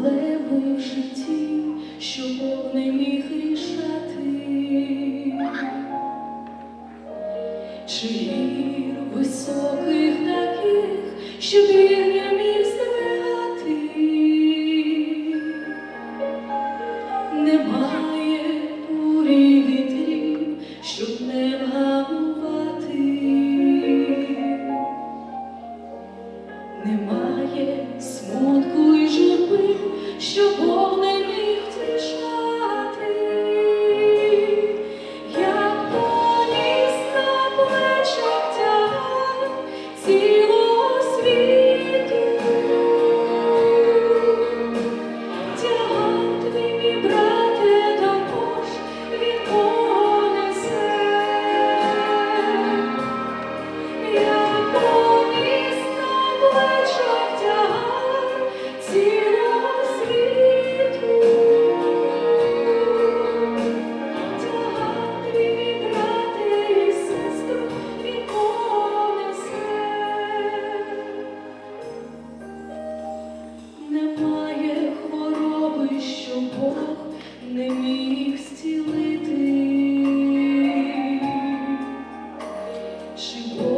в житті, що Бог не міг рішати, чи гір високих таких, що він не міг здолати. Немає бурі вітрів, щоб не вгамувати. Немає смутку що Бог не зцілити. Чи Бог